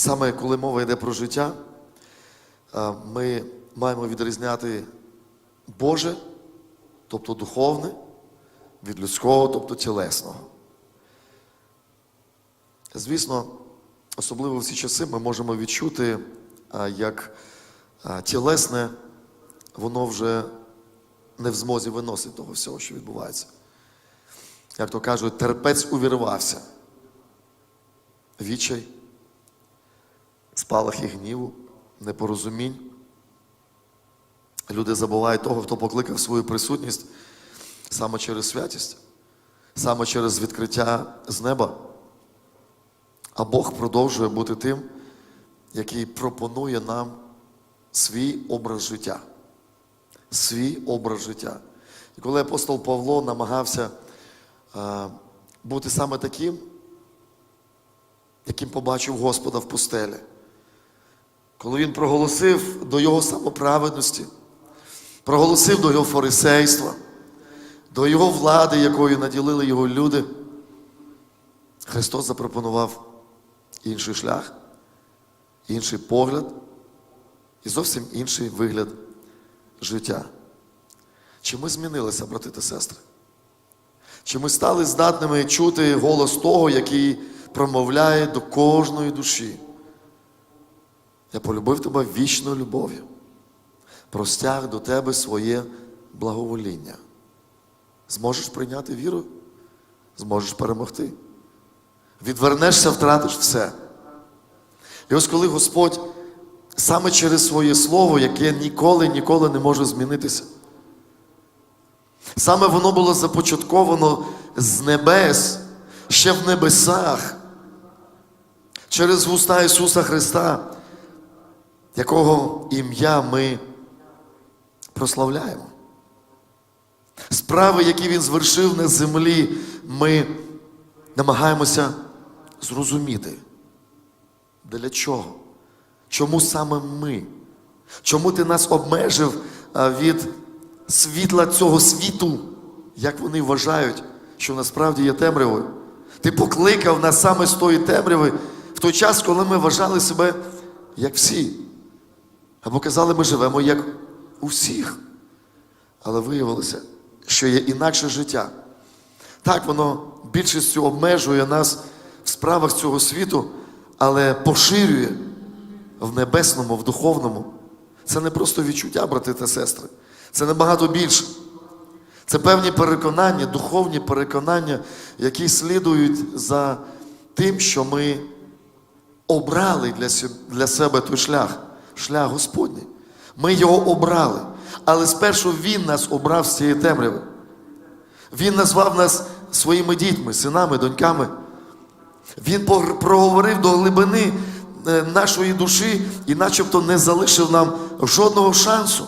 саме коли мова йде про життя, е, ми маємо відрізняти Боже, тобто духовне, від людського, тобто тілесного. Звісно, особливо в ці часи ми можемо відчути, як тілесне, воно вже не в змозі виносити того всього, що відбувається. Як то кажуть, терпець увірвався. Відчай, спалахи гніву, непорозумінь. Люди забувають того, хто покликав свою присутність саме через святість, саме через відкриття з неба. А Бог продовжує бути тим, який пропонує нам свій образ життя. Свій образ життя. І коли апостол Павло намагався е, бути саме таким, яким побачив Господа в пустелі, коли він проголосив до його самоправедності, проголосив до його фарисейства, до його влади, якою наділили його люди, Христос запропонував інший шлях, інший погляд і зовсім інший вигляд життя. Чи ми змінилися, брати та сестри? Чи ми стали здатними чути голос того, який промовляє до кожної душі? Я полюбив тебе вічною любов'ю, простяг до тебе своє благовоління. Зможеш прийняти віру? Зможеш перемогти. Відвернешся, втратиш все. І ось коли Господь саме через своє слово, яке ніколи, ніколи не може змінитися, саме воно було започатковано з небес, ще в небесах, через вуста Ісуса Христа, якого ім'я ми прославляємо. Справи, які Він звершив на землі, ми намагаємося зрозуміти. Для чого? Чому саме ми? Чому ти нас обмежив від світла цього світу, як вони вважають, що насправді є темрявою? Ти покликав нас саме з тої темряви в той час, коли ми вважали себе як всі. Або казали, ми живемо як у всіх. Але виявилося, що є інакше життя. Так, воно більшістю обмежує нас в справах цього світу, але поширює в небесному, в духовному. Це не просто відчуття, брати та сестри. Це набагато більше. Це певні переконання, духовні переконання, які слідують за тим, що ми обрали для себе той шлях, шлях Господній. Ми його обрали. Але спершу Він нас обрав з цієї темряви. Він назвав нас своїми дітьми, синами, доньками. Він проговорив до глибини е, нашої душі і начебто не залишив нам жодного шансу.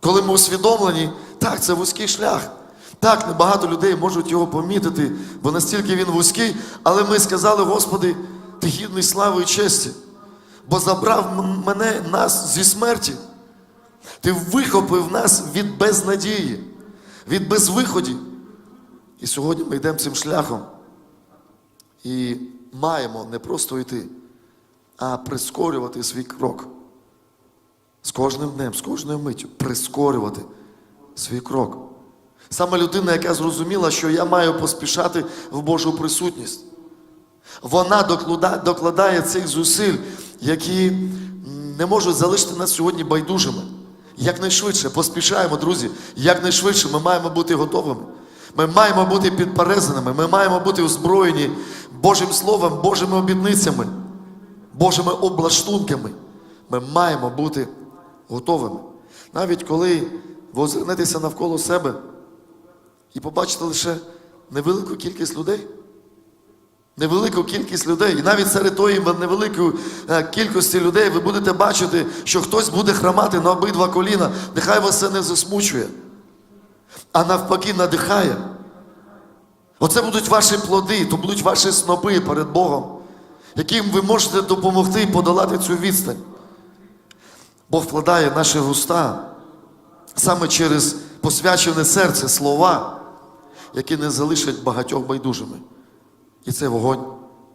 Коли ми усвідомлені, так, це вузький шлях. Так, небагато людей можуть його помітити, бо настільки він вузький, але ми сказали, Господи, ти гідний слави і честі, бо забрав мене нас зі смерті. Ти вихопив нас від безнадії, від безвиході. І сьогодні ми йдемо цим шляхом. І маємо не просто йти, а прискорювати свій крок. З кожним днем, з кожною миттю прискорювати свій крок. Саме людина, яка зрозуміла, що я маю поспішати в Божу присутність. Вона докладає цих зусиль, які не можуть залишити нас сьогодні байдужими. Якнайшвидше поспішаємо, друзі, якнайшвидше ми маємо бути готовими. Ми маємо бути підперезаними, ми маємо бути озброєні Божим Словом, Божими обітницями, Божими облаштунками. Ми маємо бути готовими. Навіть коли ви озирнетеся навколо себе і побачите лише невелику кількість людей. Невелику кількість людей. І навіть серед тої невеликої е, кількості людей ви будете бачити, що хтось буде хромати на обидва коліна. Нехай вас це не засмучує, а навпаки надихає. Оце будуть ваші плоди, то будуть ваші снопи перед Богом, яким ви можете допомогти подолати цю відстань. Бог вкладає наші вуста саме через посвячене серце слова, які не залишать багатьох байдужими. І цей вогонь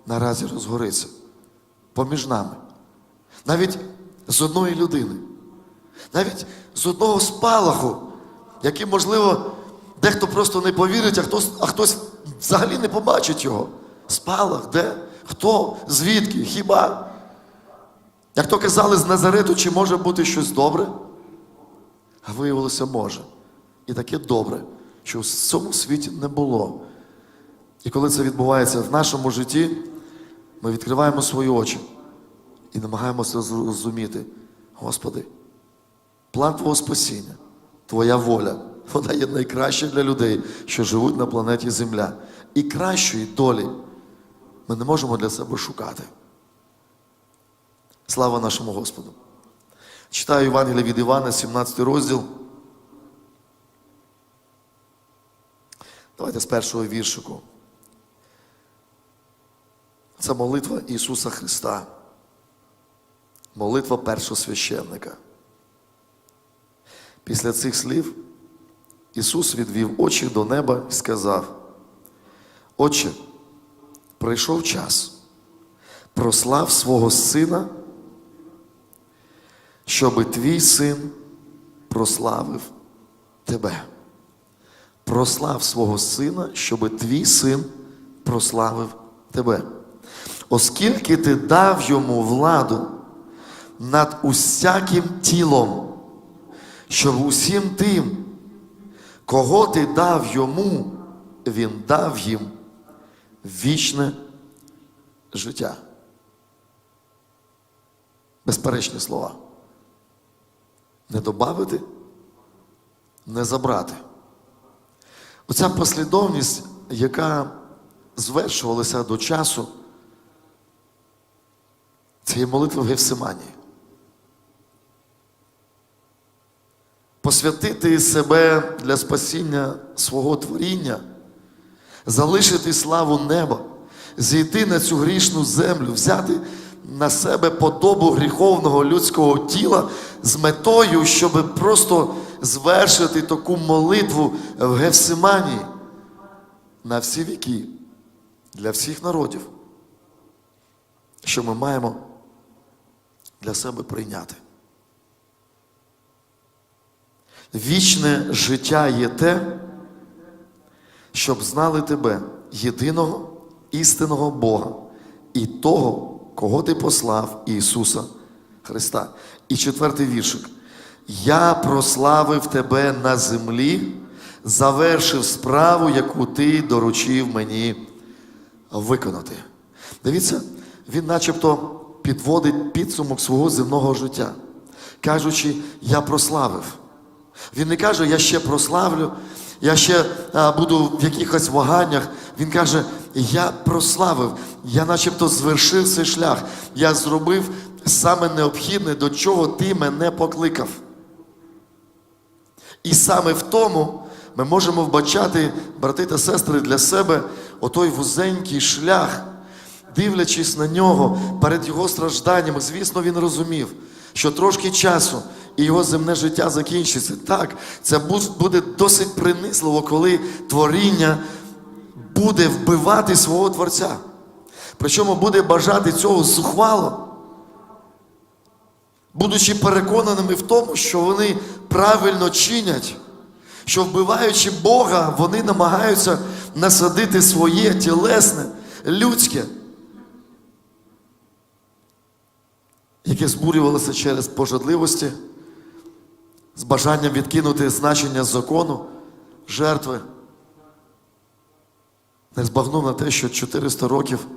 наразі розгориться. поміж нами. Навіть з одної людини. Навіть з одного спалаху, який, можливо, дехто просто не повірить, а хтось, а хтось взагалі не побачить його. Спалах, де? Хто? Звідки? Хіба? Як то казали з Назарету, чи може бути щось добре? А виявилося, може. І таке добре, що в цьому світі не було. І коли це відбувається в нашому житті, ми відкриваємо свої очі і намагаємося зрозуміти, Господи, план Твого спасіння, Твоя воля, вона є найкраща для людей, що живуть на планеті Земля. І кращої долі ми не можемо для себе шукати. Слава нашому Господу! Читаю Євангелія від Івана, 17 розділ. Давайте з першого віршику. Це молитва Ісуса Христа. Молитва першосвященника. Після цих слів Ісус відвів очі до неба і сказав: Отче, прийшов час, прослав свого Сина, щоби твій син прославив тебе. Прослав свого сина, щоби твій син прославив тебе. Оскільки ти дав йому владу над усяким тілом, щоб усім тим, кого ти дав йому, він дав їм вічне життя. Безперечні слова. Не добавити, не забрати. Оця послідовність, яка звершувалася до часу цієї молитви в Гефсиманії. Посвятити себе для спасіння свого творіння, залишити славу неба, зійти на цю грішну землю, взяти на себе подобу гріховного людського тіла з метою, щоб просто звершити таку молитву в Гефсиманії на всі віки, для всіх народів, що ми маємо для себе прийняти. Вічне життя є те, щоб знали тебе, єдиного істинного Бога і того, кого ти послав Ісуса Христа. І четвертий віршик. Я прославив тебе на землі, завершив справу, яку ти доручив мені виконати. Дивіться, він начебто підводить підсумок свого земного життя, кажучи, я прославив. Він не каже, я ще прославлю, я ще а, буду в якихось ваганнях. Він каже, я прославив, я начебто звершив цей шлях, я зробив саме необхідне, до чого ти мене покликав. І саме в тому ми можемо вбачати, брати та сестри, для себе отой вузенький шлях, дивлячись на нього перед його стражданнями. Звісно, він розумів, що трошки часу і його земне життя закінчиться. Так, це буде досить принизливо, коли творіння буде вбивати свого Творця. Причому буде бажати цього зухвало будучи переконаними в тому, що вони правильно чинять, що вбиваючи Бога, вони намагаються насадити своє тілесне, людське, яке збурювалося через пожадливості, з бажанням відкинути значення закону, жертви. Не збагнув на те, що 400 років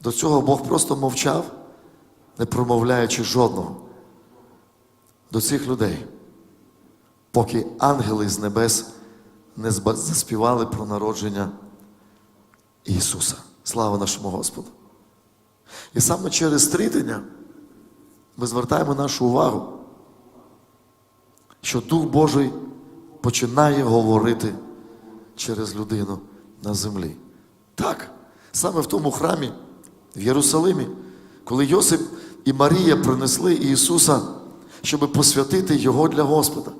до цього Бог просто мовчав не промовляючи жодного до цих людей, поки ангели з небес не заспівали про народження Ісуса. Слава нашому Господу! І саме через стрітення ми звертаємо нашу увагу, що Дух Божий починає говорити через людину на землі. Так, саме в тому храмі, в Єрусалимі, коли Йосип і Марія принесли Ісуса, щоб посвятити Його для Господа.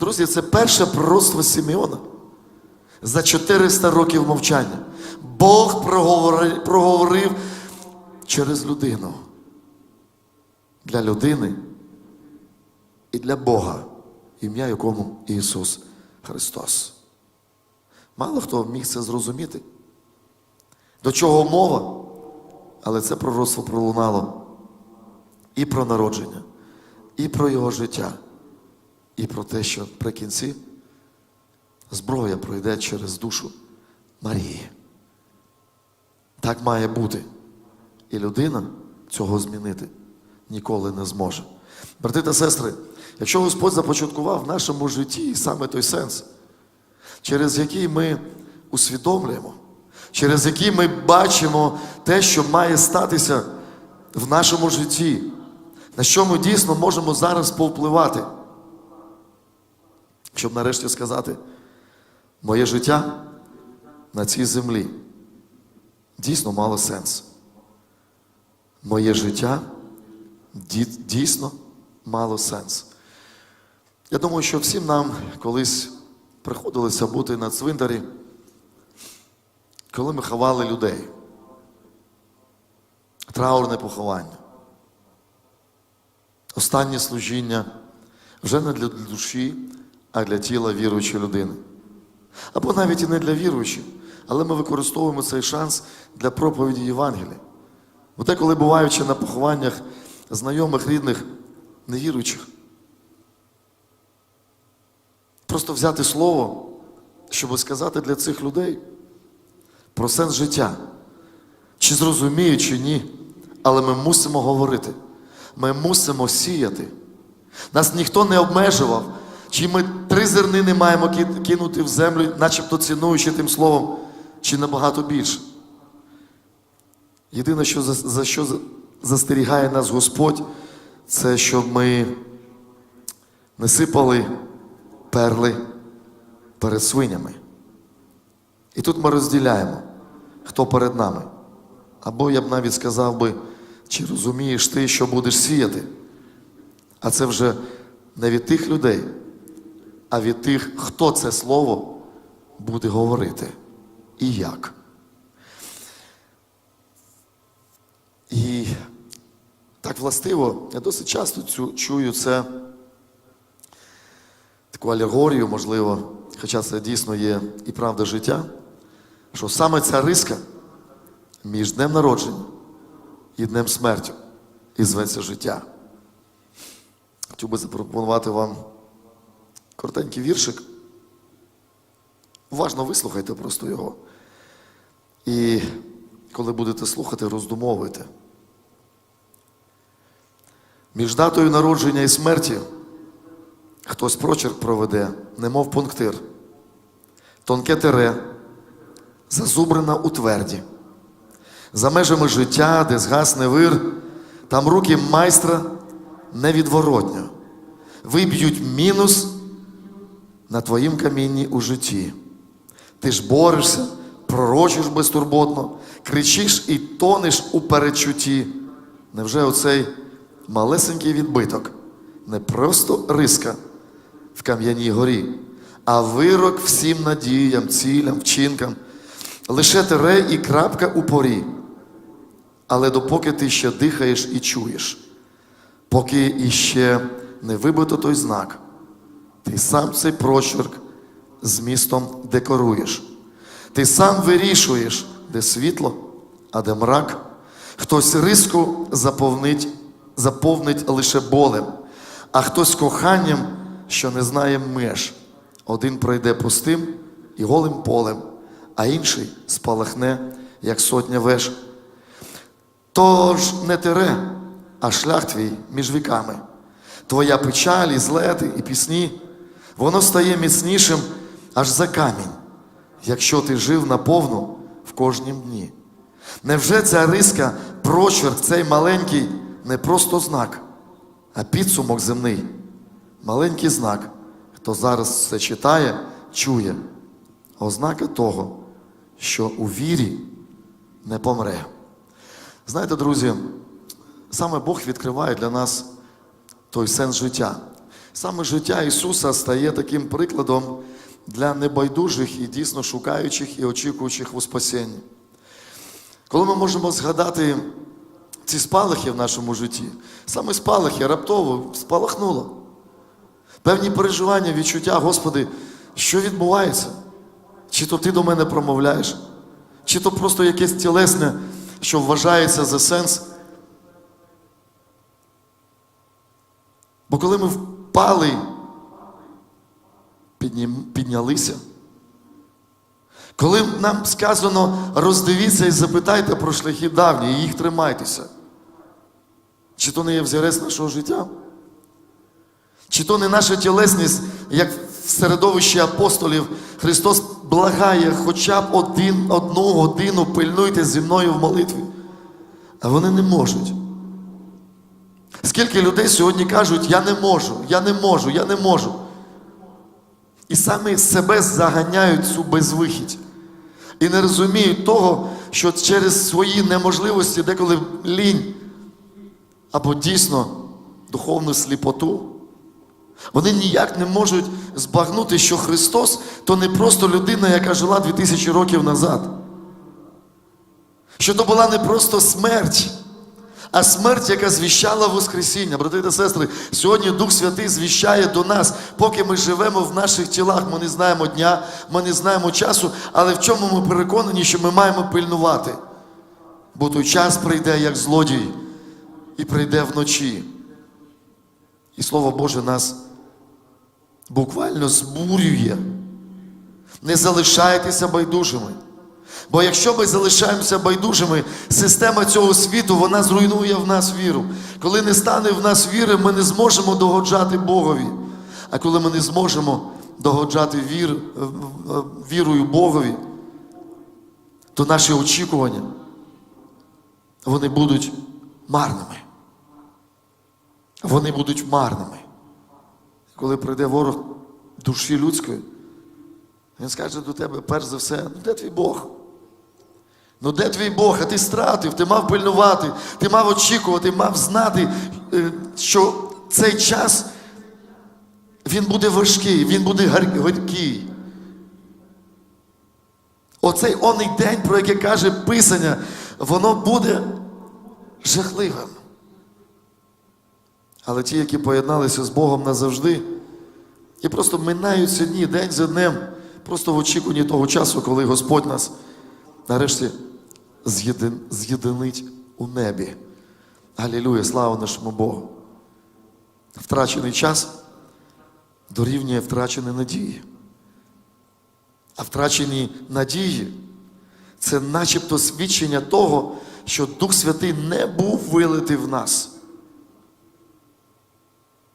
Друзі, це перше пророцтво Симеона за 400 років мовчання. Бог проговорив через людину. Для людини і для Бога, ім'я якому Ісус Христос. Мало хто міг це зрозуміти. До чого мова? Але це пророцтво пролунало і про народження, і про його життя, і про те, що при кінці зброя пройде через душу Марії. Так має бути. І людина цього змінити ніколи не зможе. Брати та сестри, якщо Господь започаткував в нашому житті саме той сенс, через який ми усвідомлюємо, через який ми бачимо те, що має статися в нашому житті, на що ми дійсно можемо зараз повпливати, щоб нарешті сказати, моє життя на цій землі дійсно мало сенс. Моє життя дійсно мало сенс. Я думаю, що всім нам колись приходилося бути на цвинтарі, коли ми ховали людей. Траурне поховання. Останнє служіння вже не для душі, а для тіла віруючої людини. Або навіть і не для віруючих, але ми використовуємо цей шанс для проповіді Євангелія. Бо деколи буваючи на похованнях знайомих, рідних, невіруючих, просто взяти слово, щоб сказати для цих людей про сенс життя. Чи зрозуміють, чи ні, але ми мусимо говорити. Ми мусимо сіяти. Нас ніхто не обмежував, чи ми три зернини маємо кинути в землю, начебто цінуючи тим словом, чи набагато більше. Єдине, що за, за що застерігає нас Господь, це щоб ми не сипали перли перед свинями. І тут ми розділяємо, хто перед нами. Або я б навіть сказав би, чи розумієш ти, що будеш сіяти. А це вже не від тих людей, а від тих, хто це слово буде говорити і як. І так властиво, я досить часто цю, чую це таку алегорію, можливо, хоча це дійсно є і правда життя, що саме ця риска між днем народження і днем смерті і зветься життя. Хотів би запропонувати вам коротенький віршик. Уважно вислухайте просто його. І коли будете слухати, роздумовуйте. Між датою народження і смерті хтось прочерк проведе, немов пунктир. Тонке тере, зазубрена у тверді. За межами життя, де згасне вир, там руки майстра невідворотньо виб'ють мінус на твоїм камінні у житті. Ти ж борешся, пророчиш безтурботно, кричиш і тонеш у перечутті. Невже оцей малесенький відбиток не просто риска в кам'яній горі, а вирок всім надіям, цілям, вчинкам, лише тере і крапка у порі. Але допоки ти ще дихаєш і чуєш, поки іще не вибито той знак, ти сам цей прочерк змістом декоруєш. Ти сам вирішуєш, де світло, а де мрак. Хтось риску заповнить, заповнить лише болем, а хтось коханням, що не знає меж. Один пройде пустим і голим полем, а інший спалахне, як сотня веж. Тож не тере, а шлях твій між віками. Твоя печаль, і злети, і пісні, воно стає міцнішим аж за камінь, якщо ти жив наповну кожнім дні. Невже ця риска, прочерк, цей маленький, не просто знак, а підсумок земний? Маленький знак, хто зараз це читає, чує, ознака того, що у вірі не помре. Знаєте, друзі, саме Бог відкриває для нас той сенс життя. Саме життя Ісуса стає таким прикладом для небайдужих і дійсно шукаючих і очікуючих у спасінні. Коли ми можемо згадати ці спалахи в нашому житті, саме спалахи раптово спалахнуло. Певні переживання, відчуття, Господи, що відбувається? Чи то ти до мене промовляєш, чи то просто якесь тілесне, що вважається за сенс. Бо коли ми впали, піднялися, коли нам сказано роздивіться і запитайте про шляхи давні, і їх тримайтеся. Чи то не є взірець нашого життя? Чи то не наша тілесність, як в середовищі апостолів, Христос благає хоча б один, одну годину пильнуйте зі мною в молитві. А вони не можуть. Скільки людей сьогодні кажуть, я не можу, я не можу, я не можу. І саме себе заганяють цю безвихідь. І не розуміють того, що через свої неможливості, деколи лінь, або дійсно духовну сліпоту, вони ніяк не можуть збагнути, що Христос то не просто людина, яка жила 2000 років назад. Що то була не просто смерть, а смерть, яка звіщала Воскресіння. Брати та сестри, сьогодні Дух Святий звіщає до нас, поки ми живемо в наших тілах, ми не знаємо дня, ми не знаємо часу, але в чому ми переконані, що ми маємо пильнувати. Бо той час прийде як злодій і прийде вночі. І Слово Боже нас буквально збурює. Не залишайтеся байдужими. Бо якщо ми залишаємося байдужими, система цього світу вона зруйнує в нас віру. Коли не стане в нас віри, ми не зможемо догоджати Богові. А коли ми не зможемо догоджати вір, е, е, вірою Богові, то наші очікування вони будуть марними. Вони будуть марними. Коли прийде ворог душі людської, він скаже до тебе, перш за все, ну де твій Бог? Ну де твій Бог? А ти стратив, ти мав пильнувати, ти мав очікувати, мав знати, е, що цей час він буде важкий, він буде горький. Оцей оний день, про який каже Писання, воно буде жахливим. Але ті, які поєдналися з Богом назавжди, і просто минають ці дні день за днем, просто в очікуванні того часу, коли Господь нас нарешті з'єдинить у небі. Алілуя, слава нашому Богу. Втрачений час дорівнює втрачені надії. А втрачені надії це начебто свідчення того, що Дух Святий не був вилитий в нас.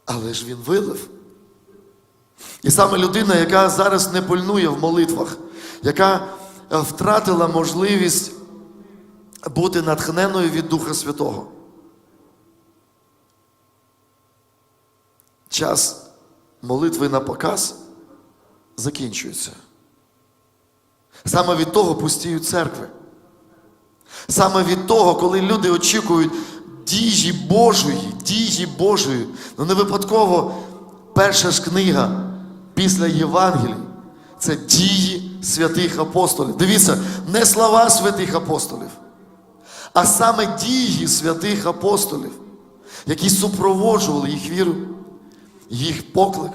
Але ж він вилив. І саме людина, яка зараз не пильнує в молитвах, яка е, втратила можливість бути натхненою від Духа Святого. Час молитви на показ закінчується. Саме від того пустіють церкви. Саме від того, коли люди очікують діжі Божої, діжі Божої. Ну не випадково перша ж книга після Євангелії це дії святих апостолів. Дивіться, не слова святих апостолів, а саме дії святих апостолів, які супроводжували їх віру, їх поклик,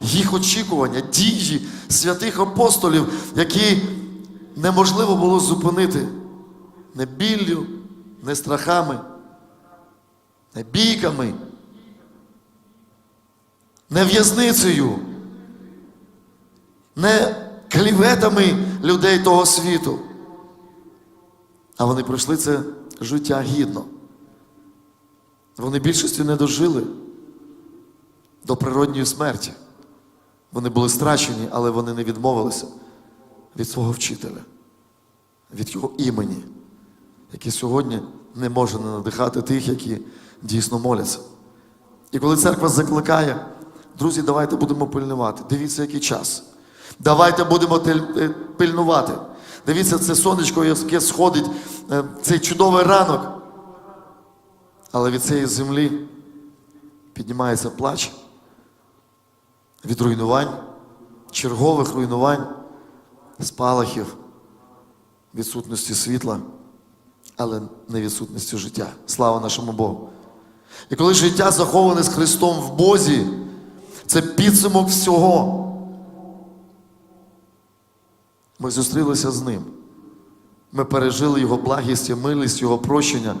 їх очікування, дії святих апостолів, які неможливо було зупинити не біллю, не страхами, не бійками, не в'язницею, не кліветами людей того світу. А вони пройшли це життя гідно. Вони більшості не дожили до природньої смерті. Вони були страчені, але вони не відмовилися від свого вчителя, від його імені, який сьогодні не може не надихати тих, які дійсно моляться. І коли церква закликає, друзі, давайте будемо пильнувати. Дивіться, який час. Давайте будемо е, пильнувати. Дивіться, це сонечко, яке сходить, е, цей чудовий ранок. Але від цієї землі піднімається плач від руйнувань, чергових руйнувань, спалахів, відсутності світла але не відсутністю життя. Слава нашому Богу. І коли життя заховане з Христом в Бозі, це підсумок всього. Ми зустрілися з Ним. Ми пережили Його благість і милість, Його прощення.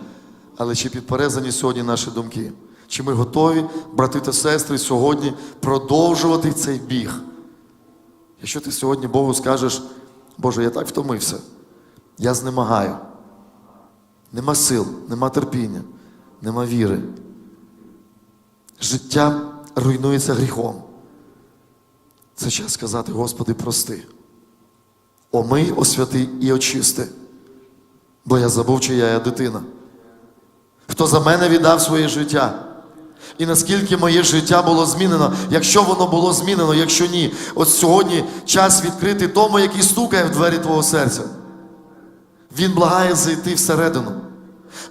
Але чи підперезані сьогодні наші думки? Чи ми готові, брати та сестри, сьогодні продовжувати цей біг? Якщо ти сьогодні Богу скажеш, Боже, я так втомився, я знемагаю. Нема сил, нема терпіння, нема віри. Життя руйнується гріхом. Це час сказати, Господи, прости. Омий, освяти і очисти. Бо я забув, чия я дитина. Хто за мене віддав своє життя? І наскільки моє життя було змінено, якщо воно було змінено, якщо ні, от сьогодні час відкрити тому, який стукає в двері твого серця. Він благає зайти всередину.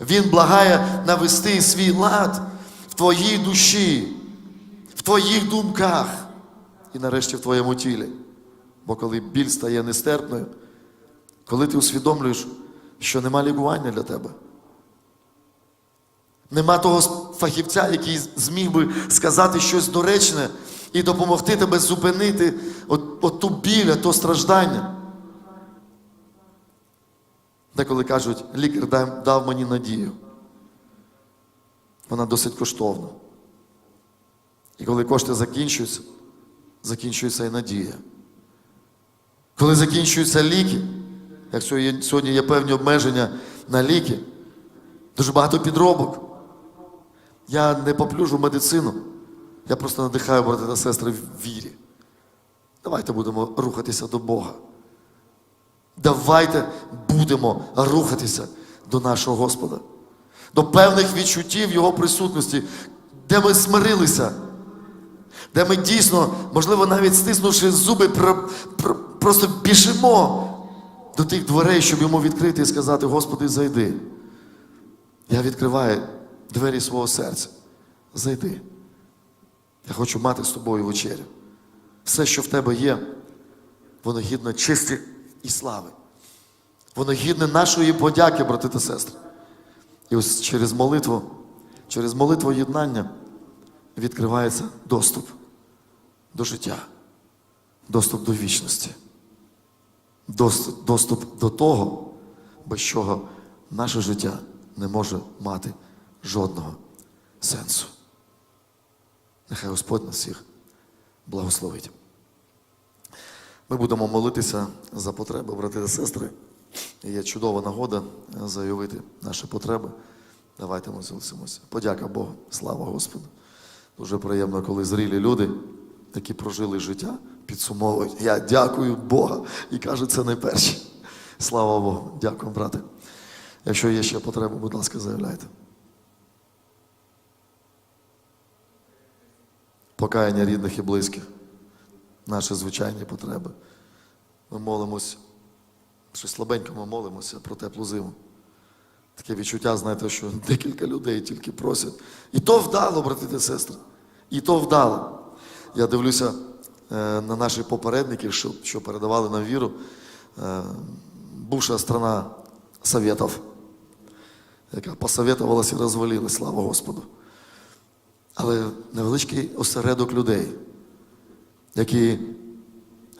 Він благає навести свій лад в твоїй душі, в твоїх думках і нарешті в твоєму тілі. Бо коли біль стає нестерпною, коли ти усвідомлюєш, що нема лікування для тебе, нема того фахівця, який зміг би сказати щось доречне і допомогти тебе зупинити от, от ту біль, то страждання. Деколи кажуть, лікар дав мені надію. Вона досить коштовна. І коли кошти закінчуються, закінчується і надія. Коли закінчуються ліки, як сьогодні є певні обмеження на ліки, дуже багато підробок. Я не поплюжу медицину, я просто надихаю брати та сестри в вірі. Давайте будемо рухатися до Бога. Давайте будемо рухатися до нашого Господа, до певних відчуттів Його присутності, де ми смирилися, де ми дійсно, можливо, навіть стиснувши зуби, про, про, просто біжимо до тих дверей, щоб йому відкрити і сказати: Господи, зайди. Я відкриваю двері свого серця. Зайди. Я хочу мати з тобою вечерю. Все, що в тебе є, воно гідно честі і слави. Воно гідне нашої подяки, брати та сестри. І ось через молитву, через молитву єднання відкривається доступ до життя, доступ до вічності, доступ, до того, без чого наше життя не може мати жодного сенсу. Нехай Господь нас всіх благословить. Ми будемо молитися за потреби, брати та сестри. І Є чудова нагода заявити наші потреби. Давайте ми зголосимося. Подяка Богу, слава Господу. Дуже приємно, коли зрілі люди, які прожили життя, підсумовують. Я дякую Бога і кажуть, це не перші. Слава Богу. Дякую, брате. Якщо є ще потреби, будь ласка, заявляйте. Покаяння рідних і близьких, наші звичайні потреби. Ми молимось, щось слабенько ми молимося про теплу зиму. Таке відчуття, знаєте, що декілька людей тільки просять. І то вдало, брати та сестри. І то вдало. Я дивлюся е, на наших попередників, що, передавали нам віру. Е, бувша страна Советов, яка посоветувалася і розвалилась, слава Господу. Але невеличкий осередок людей, які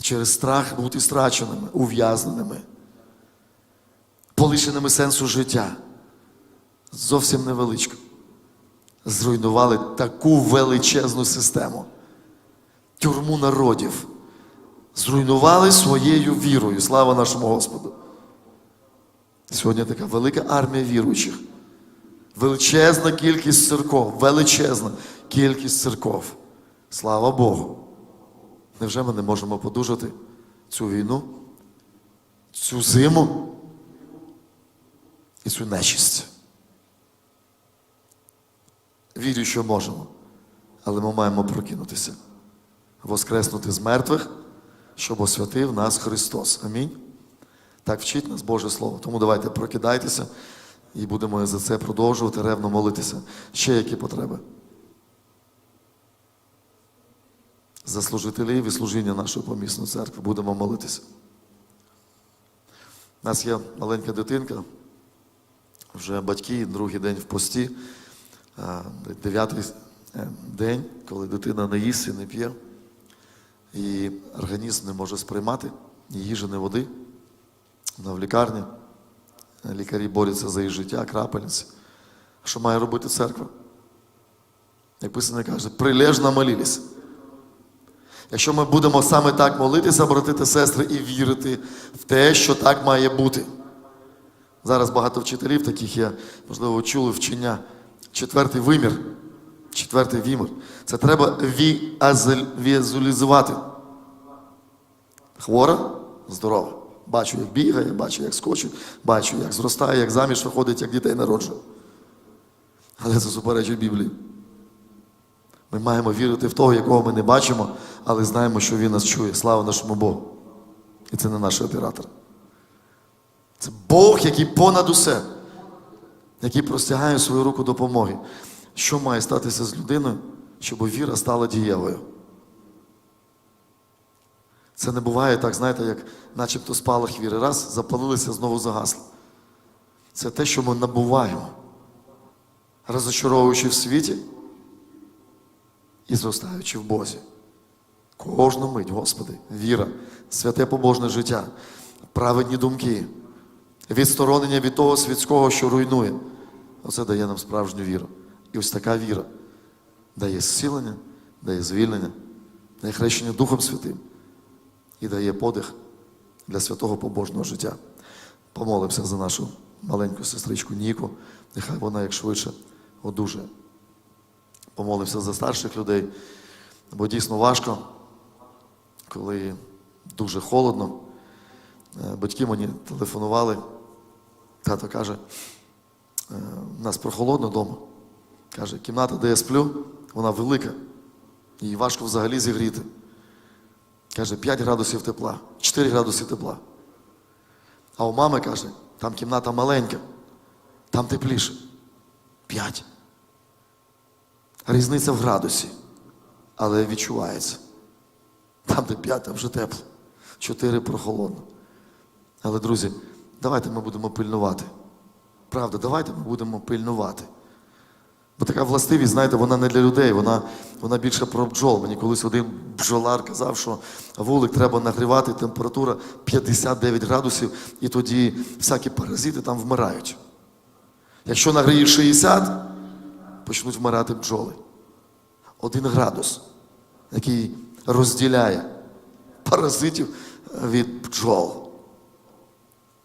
через страх бути страченими, ув'язненими, полишеними сенсу життя, зовсім невеличко, зруйнували таку величезну систему, тюрму народів, зруйнували своєю вірою. Слава нашому Господу. Сьогодні така велика армія віруючих. Величезна кількість церков, величезна кількість церков. Слава Богу. Невже ми не можемо подужати цю війну, цю зиму і цю нечисть? Вірю, що можемо, але ми маємо прокинутися, воскреснути з мертвих, щоб освятив нас Христос. Амінь. Так вчить нас Боже Слово. Тому давайте прокидайтеся і будемо за це продовжувати ревно молитися. Ще які потреби? За служителів і служіння нашої помісної церкви будемо молитися. У нас є маленька дитинка, вже батьки, другий день в пості, дев'ятий е, день, коли дитина не їсть і не п'є, і організм не може сприймати ні їжі, ні води. Вона в лікарні. Лікарі борються за її життя, крапельниці. Що має робити церква? Як писано каже, прилежно молились. Якщо ми будемо саме так молитися, брати та сестри, і вірити в те, що так має бути. Зараз багато вчителів, таких є, можливо, чули вчення. Четвертий вимір. Четвертий вимір. Це треба візуалізувати. Хвора, здорова. Бачу, як бігає, бачу, як скочить, бачу, як зростає, як заміж виходить, як дітей народжує. Але це суперечить Біблії. Ми маємо вірити в того, якого ми не бачимо, але знаємо, що Він нас чує. Слава нашому Богу. І це не наш оператор. Це Бог, який понад усе, який простягає свою руку допомоги. Що має статися з людиною, щоб віра стала дієвою? Це не буває так, знаєте, як начебто спалах віри. Раз, запалилися, знову загасли. Це те, що ми набуваємо, розочаровуючи в світі і зростаючи в Бозі. Кожну мить, Господи, віра, святе побожне життя, праведні думки, відсторонення від того світського, що руйнує. Оце дає нам справжню віру. І ось така віра дає зцілення, дає звільнення, дає хрещення Духом Святим і дає подих для святого побожного життя. Помолимося за нашу маленьку сестричку Ніку, нехай вона як швидше одужає. Помолимося за старших людей, бо дійсно важко, коли дуже холодно. Е, Батьки мені телефонували, тато каже, «Е, у нас прохолодно вдома. Каже, кімната, де я сплю, вона велика, її важко взагалі зігріти. Каже, 5 градусів тепла, 4 градуси тепла. А у мами каже, там кімната маленька, там тепліше. 5. Різниця в градусі, але відчувається. Там, де 5, там вже тепло. 4 прохолодно. Але, друзі, давайте ми будемо пильнувати. Правда, давайте ми будемо пильнувати. Бо така властивість, знаєте, вона не для людей, вона, вона більше про бджол. Мені колись один бджолар казав, що вулик треба нагрівати, температура 59 градусів, і тоді всякі паразити там вмирають. Якщо нагрієш 60, почнуть вмирати бджоли. Один градус, який розділяє паразитів від бджол.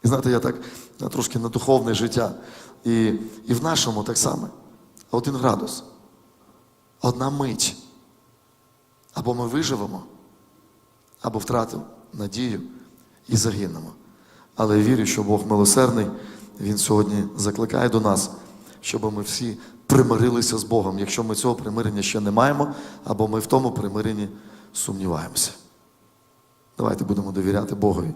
І знаєте, я так е, трошки на духовне життя. І, і в нашому так само. Один градус. Одна мить. Або ми виживемо, або втратимо надію і загинемо. Але я вірю, що Бог милосердний, Він сьогодні закликає до нас, щоб ми всі примирилися з Богом, якщо ми цього примирення ще не маємо, або ми в тому примиренні сумніваємося. Давайте будемо довіряти Богові.